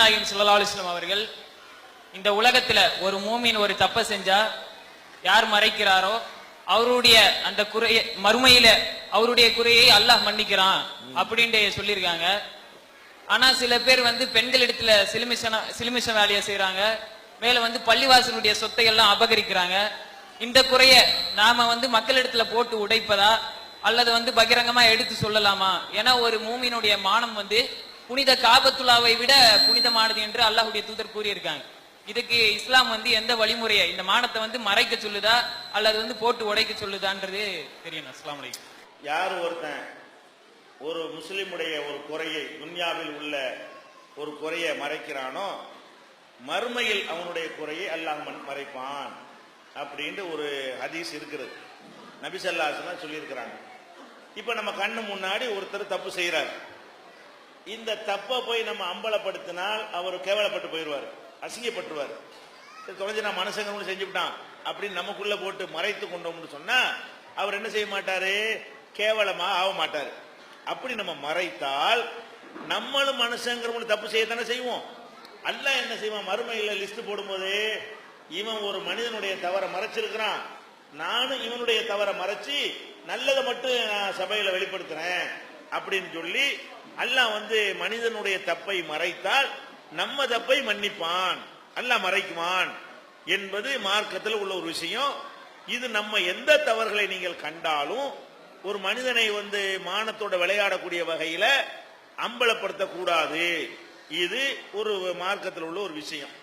நபிகள் நாயகம் சுல்லா அலைஹி அவர்கள் இந்த உலகத்துல ஒரு மூமின் ஒரு தப்பை செஞ்சா யார் மறைக்கிறாரோ அவருடைய அந்த குறைய மறுமையில அவருடைய குறையை அல்லாஹ் மன்னிக்கிறான் அப்படின்ட்டு சொல்லியிருக்காங்க. ஆனா சில பேர் வந்து பெண்கள் இடத்துல சிலுமிஷன சிலுமிஷ வேலையை செய்யறாங்க மேல வந்து பள்ளிவாசனுடைய சொத்தை எல்லாம் அபகரிக்கிறாங்க. இந்த குறைய நாம வந்து மக்களிடத்துல போட்டு உடைப்பதா அல்லது வந்து பகிரங்கமா எடுத்து சொல்லலாமா? ஏன்னா ஒரு மூமியினுடைய மானம் வந்து புனித காபத்துல்லாவை விட புனிதமானது என்று அல்லாஹுடைய தூதர் கூறியிருக்காங்க. இதுக்கு இஸ்லாம் வந்து எந்த வழிமுறையை இந்த மானத்தை வந்து மறைக்க சொல்லுதா அல்லது வந்து போட்டு உடைக்க சொல்லுதான்றது தெரியணும் அஸ்லாம் யார் ஒருத்தன் ஒரு முஸ்லிமுடைய ஒரு குறையை துன்யாவில் உள்ள ஒரு குறையை மறைக்கிறானோ மறுமையில் அவனுடைய குறையை அல்லாஹ் மன்- மறைப்பான் அப்படின்ட்டு ஒரு ஹதீஸ் இருக்கிறது. நபிசல்லாசனா சொல்லியிருக்கிறாங்க. இப்ப நம்ம கண்ணு முன்னாடி ஒருத்தர் தப்பு செய்யறாரு இந்த தப்பை போய் நம்ம அம்பலப்படுத்தினால் அவர் கேவலப்பட்டு போயிடுவார் அசிங்கப்பட்டுருவார். சரி, தொலைஞ்சு நான் மனசங்க ஒண்ணு செஞ்சுவிட்டான் அப்படின்னு நமக்குள்ள போட்டு மறைத்து கொண்டோம்னு சொன்னா அவர் என்ன செய்ய மாட்டாரு? கேவலமா ஆக மாட்டாரு. அப்படி நம்ம மறைத்தால் நம்மளும் மனுஷங்கிறவங்க தப்பு செய்யத்தானே செய்வோம். அல்ல என்ன செய்வான்? மறுமையில் லிஸ்ட் போடும்போது இவன் ஒரு மனிதனுடைய தவறை மறைச்சிருக்கிறான். நானும் இவனுடைய தவறை மறைச்சி நல்லதை மட்டும் நான் சபையில் வெளிப்படுத்துறேன். அப்படின்னு சொல்லி அல்லாஹ் வந்து மனிதனுடைய தப்பை மறைத்தால் நம்ம தப்பை மன்னிப்பான். அல்லாஹ் மறைக்குவான் என்பது மார்க்கத்தில் உள்ள ஒரு விஷயம். இது நம்ம எந்த தவறுகளை நீங்கள் கண்டாலும் ஒரு மனிதனை வந்து மானத்தோட விளையாடக்கூடிய வகையில அம்பலப்படுத்த கூடாது இது ஒரு மார்க்கத்தில் உள்ள ஒரு விஷயம்.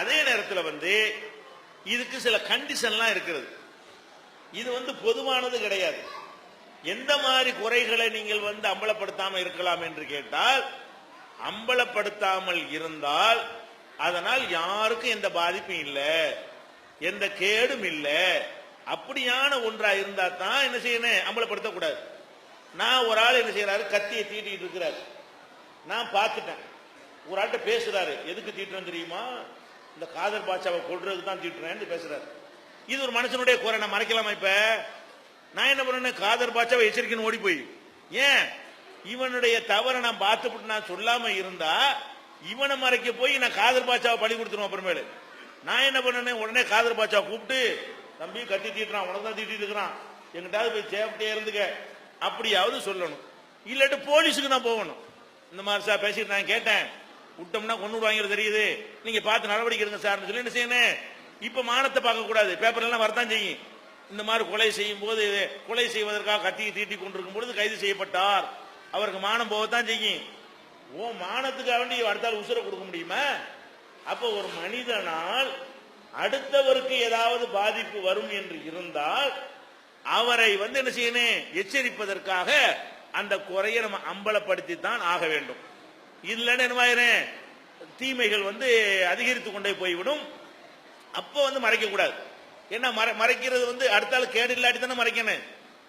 அதே நேரத்தில் வந்து இதுக்கு சில கண்டிஷன்லாம் இருக்கிறது. இது வந்து பொதுவானது கிடையாது. எந்த மாதிரி குறைகளை நீங்கள் வந்து அம்பலப்படுத்தாமல் இருக்கலாம் என்று கேட்டால் அம்பலப்படுத்தாமல் இருந்தால் அதனால் யாருக்கும் எந்த பாதிப்பும் இல்லை எந்த கேடும் இல்லை. அப்படியான ஒன்றா இருந்தா தான் என்ன செய்யணும்? அம்பலப்படுத்த கூடாது. நான் ஒரு ஆள் என்ன செய்யறாரு கத்தியை தீட்டிட்டு இருக்கிறாரு. நான் பார்த்துட்டேன். ஒரு ஆள்கிட்ட பேசுறாரு. எதுக்கு தீட்டுறேன் தெரியுமா? இந்த காதர் பாட்சாவை கொள்றதுக்கு தான் தீட்டுறேன்னு பேசுறாரு. இது ஒரு மனுஷனுடைய குறை. நான் மறைக்கலாமா இப்ப? நான் என்ன பண்ணேன்? காதர் பாட்சாவை எச்சரிக்கைன்னு ஓடி போய். ஏன்? இவனுடைய தவறை நான் பார்த்துட்டு நான் சொல்லாம இருந்தா இவனை மறைக்க போய் நான் காதர் பாட்சாவை பழி கொடுத்துருவோம் அப்புறமேலு. நான் என்ன பண்ணேன்? உடனே காதர் பாட்சாவை கூப்பிட்டு தம்பி கத்தி தீட்டுறான் உனக்கு தான் தீட்டிட்டு இருக்கிறான். எங்கிட்டாவது போய் சேஃப்டியா இருந்துக்க. அப்படியாவது சொல்லணும். இல்லாட்டி போலீஸுக்கு நான் போகணும். இந்த மாதிரி சார் பேசிட்டு நான் கேட்டேன். விட்டோம்னா கொண்டு வாங்கிறது தெரியுது. நீங்க பார்த்து நடவடிக்கை எடுங்க சார்னு சொல்லி என்ன செய்யணும்? இப்ப மானத்தை பார்க்க கூடாது பேப்பர் எல்லாம் செய்யும். இந்த மாதிரி கொலை செய்யும் போது கொலை செய்வதற்காக கத்தியை தீட்டி கொண்டிருக்கும் பொழுது கைது செய்யப்பட்டார். அவருக்கு மானம் போகத்தான் செய்யும். ஓ மானத்துக்காக வேண்டி அடுத்தால் உசுரை கொடுக்க முடியுமா? அப்போ ஒரு மனிதனால் அடுத்தவருக்கு ஏதாவது பாதிப்பு வரும் என்று இருந்தால் அவரை வந்து என்ன செய்யணும்? எச்சரிப்பதற்காக அந்த குறையை நம்ம அம்பலப்படுத்தி தான் ஆக வேண்டும். இல்லைன்னு என்னவாயிரும் தீமைகள் வந்து அதிகரித்து கொண்டே போய்விடும். அப்போ வந்து மறைக்க கூடாது. ஏன்னா மறை மறைக்கிறது வந்து அடுத்த ஆள் கேடு இல்லாட்டி தானே மறைக்கணும்?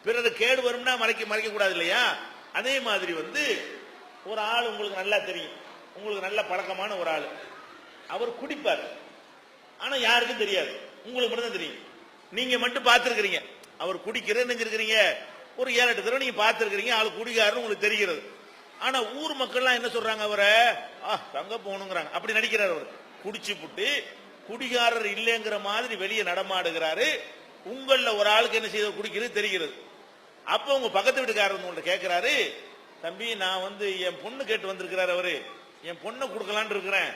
பிறகு கேடு வரும்னா மறைக்க மறைக்க கூடாது இல்லையா? அதே மாதிரி வந்து ஒரு ஆள் உங்களுக்கு நல்லா தெரியும். உங்களுக்கு நல்ல பழக்கமான ஒரு ஆள். அவர் குடிப்பார். ஆனா யாருக்கும் தெரியாது. உங்களுக்கு மட்டும் தான் தெரியும். நீங்க மட்டும் பார்த்திருக்கிறீங்க. அவர் குடிக்கிறேன்னு நினைச்சிருக்கிறீங்க ஒரு ஏழு எட்டு தடவை நீங்க பார்த்திருக்கிறீங்க. ஆள் குடிக்காருன்னு உங்களுக்கு தெரிகிறது. ஆனா ஊர் மக்கள்லாம் என்ன சொல்றாங்க அவரை? ஆ தங்க போகணுங்கிறாங்க. அப்படி நடிக்கிறார் அவர். குடிச்சு புட்டு குடிகாரர் இல்லைங்கிற மாதிரி வெளியே நடமாடுகிறாரு. உங்கள ஒரு ஆளுக்கு என்ன செய்த குடிக்கிறது தெரிகிறது. அப்ப உங்க பக்கத்து வீட்டுக்காரர் உங்கள்ட்ட கேட்கிறாரு தம்பி நான் வந்து என் பொண்ணு கேட்டு வந்திருக்கிறாரு அவரு. என் பொண்ணை கொடுக்கலான் இருக்கிறேன்.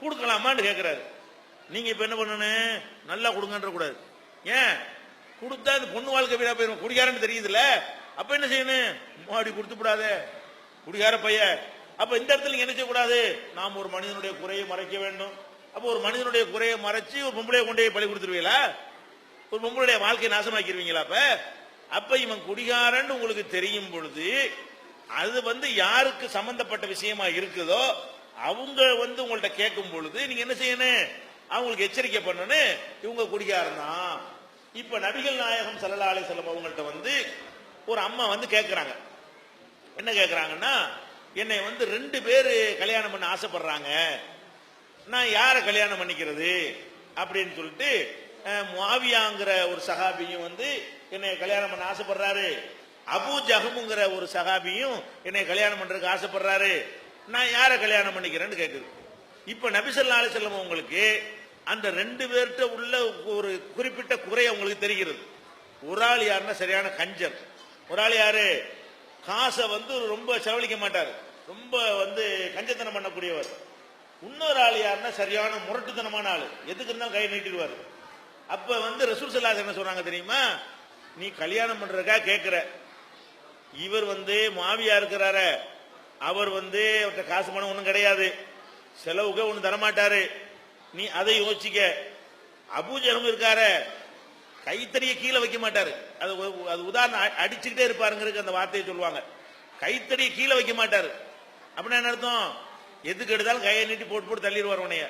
கொடுக்கலாமான்னு கேட்கிறாரு. நீங்க இப்ப என்ன பண்ணணும்? நல்லா கொடுங்கன்ற கூடாது. ஏன்? கொடுத்தா இந்த பொண்ணு வாழ்க்கை வீடா போயிடும் குடிகாரன்னு தெரியுதுல்ல. அப்ப என்ன செய்யணும்? மாடி கொடுத்து விடாதே. குடிகார பையன். அப்ப இந்த இடத்துல நீங்க என்ன செய்யக்கூடாது? நாம் ஒரு மனிதனுடைய குறையை மறைக்க வேண்டும். அப்ப ஒரு மனிதனுடைய குறையை மறைச்சு ஒரு பொம்பளைய கொண்டு போய் பழி கொடுத்துருவீங்களா? ஒரு பொம்பளுடைய வாழ்க்கையை நாசமாக்கிடுவீங்களா அப்ப? அப்ப இவன் குடிகாரன்னு உங்களுக்கு தெரியும் பொழுது அது வந்து யாருக்கு சம்பந்தப்பட்ட விஷயமா இருக்குதோ அவங்க வந்து உங்கள்ட்ட கேட்கும் பொழுது நீங்க என்ன செய்யணும்? அவங்களுக்கு எச்சரிக்கை பண்ணணும். இவங்க குடிகாரன் தான். இப்ப நபிகள் நாயகம் ஸல்லல்லாஹு அலைஹி அவங்கள்ட்ட வந்து ஒரு அம்மா வந்து கேட்கிறாங்க என்ன கேட்கிறாங்கன்னா என்னை வந்து ரெண்டு பேர் கல்யாணம் பண்ண ஆசைப்படுறாங்க. நான் யாரை கல்யாணம் பண்ணிக்கிறது? அப்படின்னு சொல்லிட்டு மாவியாங்கிற ஒரு சகாபியும் வந்து என்னை கல்யாணம் பண்ண ஆசைப்படுறாரு. அபு ஜஹமுங்கிற ஒரு சகாபியும் என்னை கல்யாணம் பண்றதுக்கு ஆசைப்படுறாரு. நான் யாரை கல்யாணம் பண்ணிக்கிறேன்னு கேட்குது இப்ப நபிசல்லா அலிசல்லம் உங்களுக்கு அந்த ரெண்டு பேர்கிட்ட உள்ள ஒரு குறிப்பிட்ட குறை உங்களுக்கு தெரிகிறது. ஒரு ஆள் யாருன்னா சரியான கஞ்சர். ஒரு ஆள் யாரு? காசை வந்து ரொம்ப செலவழிக்க மாட்டார். ரொம்ப வந்து கஞ்சத்தனம் பண்ணக்கூடியவர். இன்னொரு ஆள் யாருன்னா சரியான முரட்டுத்தனமான ஆள். எதுக்கு இருந்தாலும் கை நீட்டிடுவார். அப்ப வந்து ரசூல் சல்லாஸ் என்ன சொல்றாங்க தெரியுமா? நீ கல்யாணம் பண்ணுறக்கா கேட்கிற இவர் வந்து மாவியா இருக்கிறார. அவர் வந்து அவர்கிட்ட காசு பணம் ஒன்றும் கிடையாது. செலவுக்கு ஒன்று தரமாட்டாரு. நீ அதை யோசிக்க. அபூஜகம் இருக்காரு. கைத்தறியை கீழே வைக்க மாட்டாரு. அது அது உதாரணம் அடிச்சுக்கிட்டே இருப்பாருங்கிறதுக்கு அந்த வார்த்தையை சொல்லுவாங்க. கைத்தறியை கீழே வைக்க மாட்டாரு. அப்படின்னா என்ன அர்த்தம்? எதுக்கு எடுத்தாலும் கையை நீட்டி போட்டு போட்டு தள்ளிடுவார் உனைய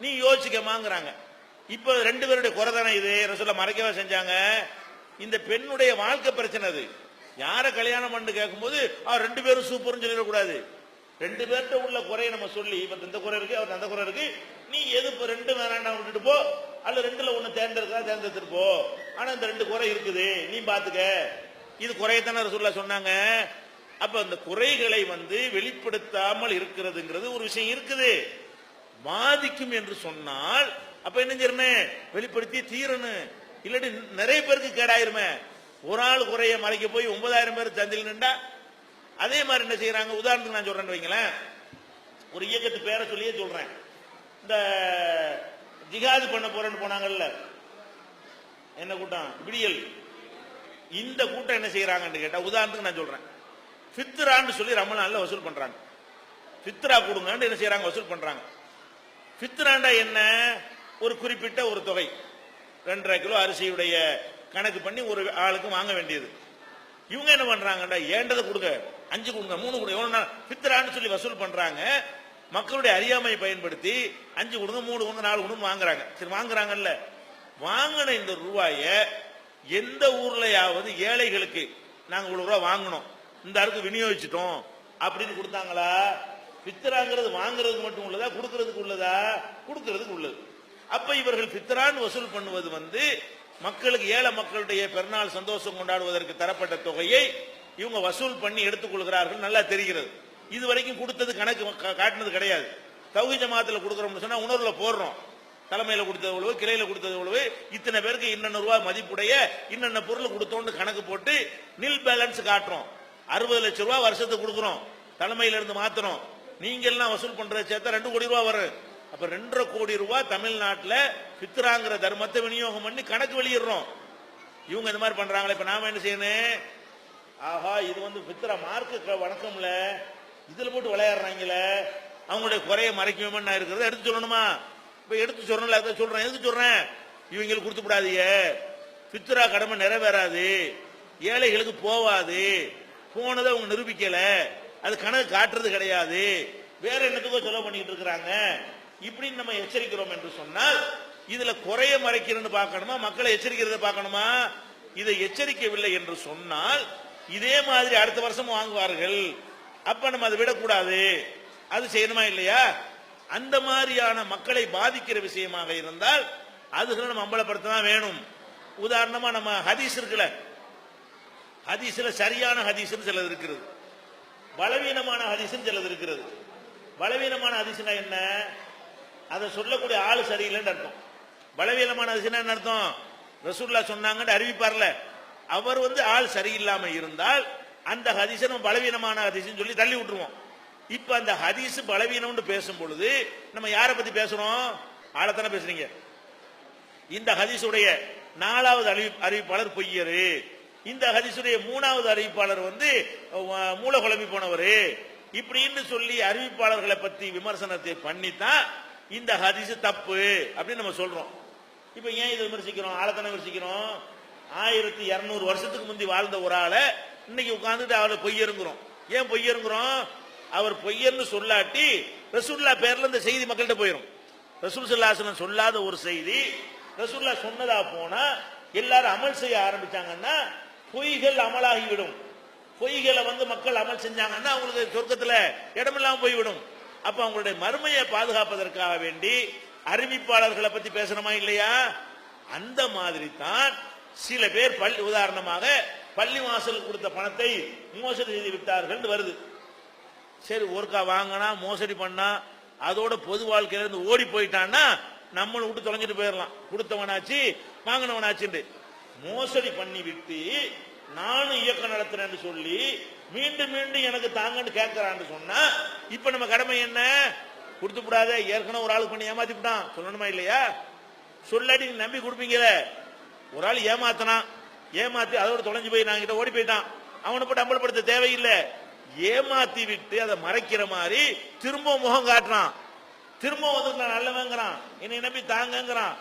நீ யோசிக்கமாங்கிறாங்க. இப்ப ரெண்டு பேருடைய குறை தானே இது? ரசூல்லா மறைக்கவே செஞ்சாங்க. இந்த பெண்ணுடைய வாழ்க்கை பிரச்சனை அது. யார கல்யாணம் பண்ணு கேட்கும்போது அவர் ரெண்டு பேரும் சூப்பர்னு சொல்லிடக்கூடாது. ரெண்டு பேர்கிட்ட உள்ள குறையை நம்ம சொல்லி இவர் இந்த குறை இருக்கு அவர் அந்த குறை இருக்கு. நீ எது இப்போ ரெண்டு வேணாம் விட்டுட்டு போ. அல்ல ரெண்டுல ஒன்று தேர்ந்தெடுக்கிறா தேர்ந்தெடுத்துட்டு போ. ஆனா இந்த ரெண்டு குறை இருக்குது. நீ பாத்துக்க. இது குறையத்தானே ரசூல்லா சொன்னாங்க. அப்ப அந்த குறைகளை வந்து வெளிப்படுத்தாமல் இருக்கிறதுங்கிறது ஒரு விஷயம் இருக்குது. பாதிக்கும் என்று சொன்னால் அப்ப என்ன செய்யணும் வெளிப்படுத்தி தீரணும். இல்லாட்டி நிறைய பேருக்கு கேடாயிருமே. ஒரு ஆள் குறைய மலைக்கு போய் ஒன்பதாயிரம் பேர் சந்தில் நின்றா அதே மாதிரி என்ன செய்யறாங்க உதாரணத்துக்கு நான் சொல்றேன்னு வைங்களேன். ஒரு இயக்கத்து பேரை சொல்லியே சொல்றேன். இந்த ஜிகாது பண்ண போறேன்னு போனாங்கல்ல. என்ன கூட்டம்? விடியல். இந்த கூட்டம் என்ன செய்யறாங்கன்னு கேட்டா உதாரணத்துக்கு நான் சொல்றேன். ஃபித்ரான்னு சொல்லி ரமலான்ல வசூல் பண்றாங்க. ஃபித்ரா கொடுங்கன்னு என்ன செய்யறாங்க வசூல் பண்றாங்க. ஃபித்ராண்டா என்ன? ஒரு குறிப்பிட்ட ஒரு தொகை. ரெண்டரை கிலோ அரிசியுடைய கணக்கு பண்ணி ஒரு ஆளுக்கு வாங்க வேண்டியது. இவங்க என்ன பண்றாங்கடா ஏண்டதை கொடுங்க. அஞ்சு கொடுங்க மூணு கொடுங்க. எவ்வளோ நாள்? ஃபித்ரான்னு சொல்லி வசூல் பண்றாங்க. மக்களுடைய அறியாமையை பயன்படுத்தி அஞ்சு கொடுங்க மூணு கொடுங்க நாலு கொடுங்க வாங்குறாங்க. சரி வாங்குறாங்கல்ல. வாங்கின இந்த ரூபாய எந்த ஊர்லயாவது ஏழைகளுக்கு நாங்க இவ்வளவு ரூபா வாங்கினோம் இந்த அருக்கு விநியோகிச்சிட்டோம். அப்படின்னு கொடுத்தாங்களா? பித்தராங்கிறது வாங்குறதுக்கு மட்டும் உள்ளதா? கொடுக்கறதுக்கு உள்ளதா? கொடுக்கறதுக்கு உள்ளது. அப்ப இவர்கள் பித்தரான்னு வசூல் பண்ணுவது வந்து மக்களுக்கு ஏழை மக்களுடைய பெருநாள் சந்தோஷம் கொண்டாடுவதற்கு தரப்பட்ட தொகையை இவங்க வசூல் பண்ணி எடுத்துக்கொள்கிறார்கள் நல்லா தெரிகிறது. இது வரைக்கும் கொடுத்தது கணக்கு காட்டினது கிடையாது. தகுதி ஜமாத்தில் கொடுக்குறோம்னு சொன்னா உணர்வுல போடுறோம். தலைமையில கொடுத்தது எவ்வளவு கிளையில கொடுத்தது எவ்வளவு இத்தனை பேருக்கு இன்னென்ன ரூபாய் மதிப்புடைய இன்னென்ன பொருள் கொடுத்தோம்னு கணக்கு போட்டு நில் பேலன்ஸ் காட்டுறோம். அறுபது லட்சம் ரூபாய் வருஷத்துக்கு கொடுக்குறோம். தலைமையில இருந்து மாத்துறோம். நீங்க எல்லாம் வசூல் பண்றத சேர்த்தா ரெண்டு கோடி ரூபாய் வரும். அப்ப ரெண்டரை கோடி ரூபாய் தமிழ்நாட்டில் பித்ராங்கிற தர்மத்தை விநியோகம் பண்ணி கணக்கு வெளியிடுறோம். இவங்க இந்த மாதிரி பண்றாங்களே இப்ப நாம என்ன செய்யணும்? ஆஹா இது வந்து பித்ரா மார்க்கு வணக்கம்ல. இதுல போட்டு விளையாடுறாங்களே. அவங்களுடைய குறைய மறைக்கணும்னு நான் இருக்கிறத எடுத்து சொல்லணுமா? இப்ப எடுத்து சொல்லணும்ல அதை சொல்றேன். எதுக்கு சொல்றேன்? இவங்களுக்கு கொடுத்து விடாதீங்க. பித்ரா கடமை நிறைவேறாது. ஏழைகளுக்கு போவாது. போனதை அவங்க நிரூபிக்கல. அது கணக்கு காட்டுறது கிடையாது. வேற என்னத்துக்கோ செலவு பண்ணிட்டு இருக்கிறாங்க. இப்படின்னு நம்ம எச்சரிக்கிறோம் என்று சொன்னால் இதுல குறைய மறைக்கிறன்னு பார்க்கணுமா? மக்களை எச்சரிக்கிறத பார்க்கணுமா? இதை எச்சரிக்கவில்லை என்று சொன்னால் இதே மாதிரி அடுத்த வருஷம் வாங்குவார்கள். அப்ப நம்ம அதை விடக்கூடாது. அது செய்யணுமா இல்லையா? அந்த மாதிரியான மக்களை பாதிக்கிற விஷயமாக இருந்தால் அதுகளை நம்ம அம்பலப்படுத்த தான் வேணும். உதாரணமா நம்ம ஹதீஸ் இருக்குல்ல ஹதீஸ்ல சரியான ஹதீஸ்னு சிலது இருக்கிறது. பலவீனமான ஹதீஸ்னு சிலது இருக்கிறது. பலவீனமான ஹதீஸ்னா என்ன? அதை சொல்லக்கூடிய ஆள் சரியில்லைன்னு அர்த்தம். பலவீனமான ஹதீஸ்னா என்ன அர்த்தம்? ரசூல்லா சொன்னாங்கன்னு அறிவிப்பார்ல. அவர் வந்து ஆள் சரியில்லாம இருந்தால் அந்த ஹதீஸை நம்ம பலவீனமான ஹதீஸ்னு சொல்லி தள்ளி விட்டுருவோம். இப்ப அந்த ஹதீஸ் பலவீனம்னு பேசும் பொழுது நம்ம யாரை பத்தி பேசுறோம்? ஆளத்தானே பேசுறீங்க. இந்த ஹதீஸுடைய நாலாவது அறிவி- அறிவிப்பாளர் பொய்யரு. இந்த ஹதிசுடைய மூணாவது அறிவிப்பாளர் வந்து மூல குழம்பி போனவர். இப்படின்னு சொல்லி அறிவிப்பாளர்களை பத்தி விமர்சனத்தை பண்ணித்தான் இந்த ஹதிசு தப்பு அப்படின்னு நம்ம சொல்றோம். இப்ப ஏன் இதை விமர்சிக்கிறோம்? ஆழத்தனை விமர்சிக்கிறோம்? ஆயிரத்தி இருநூறு வருஷத்துக்கு முந்தி வாழ்ந்த ஒரு ஆளை இன்னைக்கு உட்கார்ந்துட்டு அவரை பொய்யருங்கிறோம். ஏன் பொய்யருங்கிறோம்? அவர் பொய்யர்னு சொல்லாட்டி ரசூல்லா பேர்ல இந்த செய்தி மக்கள்கிட்ட போயிடும் ரசூல் சல்லாசனம் சொல்லாத ஒரு செய்தி ரசூல்லா சொன்னதா போனா எல்லாரும் அமல் செய்ய ஆரம்பிச்சாங்கன்னா பொய்கள் அமலாகிவிடும். பொய்களை வந்து மக்கள் அமல் செஞ்சாங்கன்னா அவங்களுக்கு சொர்க்கத்துல இடமில்லாமல் போய்விடும். அப்ப அவங்களுடைய மறுமையை பாதுகாப்பதற்காக வேண்டி அறிவிப்பாளர்களை பத்தி பேசணுமா இல்லையா? அந்த மாதிரி தான் சில பேர் பள்ளி உதாரணமாக பள்ளி வாசல் கொடுத்த பணத்தை மோசடி செய்து விட்டார்கள் வருது. சரி ஒருக்கா வாங்கினா மோசடி பண்ணா அதோட பொது வாழ்க்கையில இருந்து ஓடி போயிட்டான்னா நம்மளும் விட்டு தொலைஞ்சிட்டு போயிடலாம். கொடுத்தவனாச்சு வாங்கினவனாச்சுண்டு. மோசடி பண்ணி விட்டு நானும் இயக்கம் நடத்துறேன்னு சொல்லி மீண்டும் மீண்டும் எனக்கு தாங்கன்னு கேட்கறான்னு சொன்னா இப்ப நம்ம கடமை என்ன? கொடுத்து விடாத ஏற்கனவே ஒரு ஆளுக்கு பண்ணி ஏமாத்தி விட்டான். சொல்லணுமா இல்லையா? சொல்லாடி நீங்க நம்பி கொடுப்பீங்களே. ஒரு ஆள் ஏமாத்தினான். ஏமாத்தி அதோட தொலைஞ்சு போய் நான் கிட்ட ஓடி போயிட்டான். அவனை போட்டு அம்பலப்படுத்த தேவையில்லை. ஏமாத்தி விட்டு அதை மறைக்கிற மாதிரி திரும்ப முகம் காட்டுறான். திரும்ப வந்து நான் நல்லவங்கிறான். என்னை நம்பி தாங்கங்கிறான்.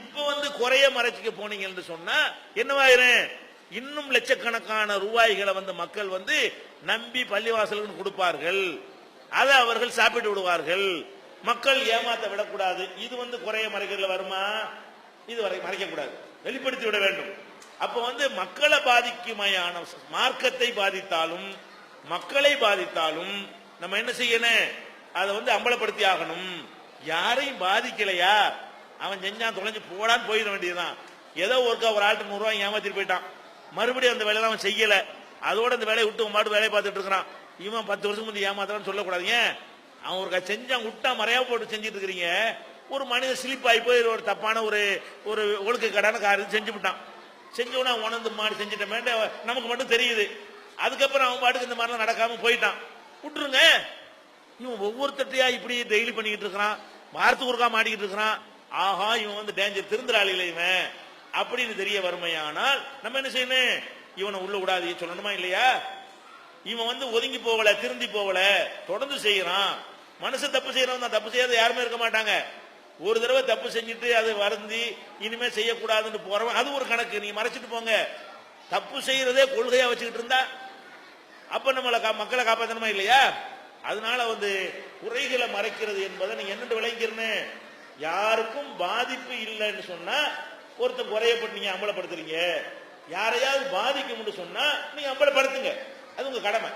இப்ப வந்து குறைய மறைச்சிக்க போனீங்கன்னு சொன்னா என்னவாயிரும் இன்னும் லட்சக்கணக்கான ரூபாய்களை வந்து மக்கள் வந்து நம்பி பள்ளிவாசலுக்கு கொடுப்பார்கள். அதை அவர்கள் சாப்பிட்டு விடுவார்கள். மக்கள் ஏமாத்த விடக்கூடாது. இது வந்து குறைய மறைக்கிறதுல வருமா? இது வரை மறைக்க கூடாது வெளிப்படுத்தி விட வேண்டும். அப்ப வந்து மக்களை பாதிக்குமையான மார்க்கத்தை பாதித்தாலும் மக்களை பாதித்தாலும் நம்ம என்ன செய்யணும்? அதை வந்து அம்பலப்படுத்தி ஆகணும். யாரையும் பாதிக்கலையா? அவன் செஞ்சான் தொலைஞ்சு போடான்னு போயிட வேண்டியதுதான். ஏதோ ஒருக்கா ஒரு ஆள்கிட்ட நூறு ரூபாய் ஏமாத்திட்டு போயிட்டான். மறுபடியும் அந்த வேலையெல்லாம் அவன் செய்யல. அதோட அந்த வேலையை விட்டு அவன் பாட்டு வேலையை பார்த்துட்டு இருக்கிறான். இவன் பத்து வருஷம் முந்தைய ஏமாத்துறான்னு சொல்லக்கூடாது. ஏன்? அவன் ஒருக்கா செஞ்சான் விட்டா மறையா போட்டு செஞ்சுட்டு இருக்கிறீங்க. ஒரு மனிதன் ஸ்லிப் ஆகி போய் ஒரு தப்பான ஒரு ஒரு ஒழுக்க கடான காரியம் செஞ்சு விட்டான். செஞ்சவனா உணர்ந்து மாடி செஞ்சிட்டமேட்டு நமக்கு மட்டும் தெரியுது. அதுக்கப்புறம் அவன் பாட்டுக்கு இந்த மாதிரிலாம் நடக்காம போயிட்டான். விட்டுருங்க. இவன் ஒவ்வொருத்தட்டையா இப்படி டெய்லி பண்ணிக்கிட்டு இருக்கிறான். வாரத்துக்கு ஒருக்கா மாட்டிக்கிட்டு இருக்கிறான். ஆஹா இவன் வந்து டேஞ்சர் திருந்துறாளில இவன். அப்படின்னு தெரிய வறுமையானால் நம்ம என்ன செய்யணும்? இவனை உள்ள விடாதீங்க சொல்லணுமா இல்லையா? இவன் வந்து ஒதுங்கி போகல திருந்தி போகல தொடர்ந்து செய்யறான். மனசு தப்பு செய்யறவன் தான் தப்பு செய்யாத யாருமே இருக்க மாட்டாங்க. ஒரு தடவை தப்பு செஞ்சுட்டு அது வருந்தி இனிமே செய்யக்கூடாதுன்னு போறவன் அது ஒரு கணக்கு. நீங்க மறைச்சிட்டு போங்க. தப்பு செய்யறதே கொள்கையா வச்சுக்கிட்டு இருந்தா அப்ப நம்மளை கா- மக்களை காப்பாற்றணுமா இல்லையா? அதனால வந்து குறைகளை மறைக்கிறது என்பதை நீங்க என்னென்று விளங்கிறன்னு யாருக்கும் பாதிப்பு இல்லைன்னு சொன்னா ஒருத்தன் குறையப்பட்டு நீங்க அம்பலப்படுத்துறீங்க. யாரையாவது பாதிக்கும்னு சொன்னா நீங்க அம்பலப்படுத்துங்க. அது உங்க கடமை.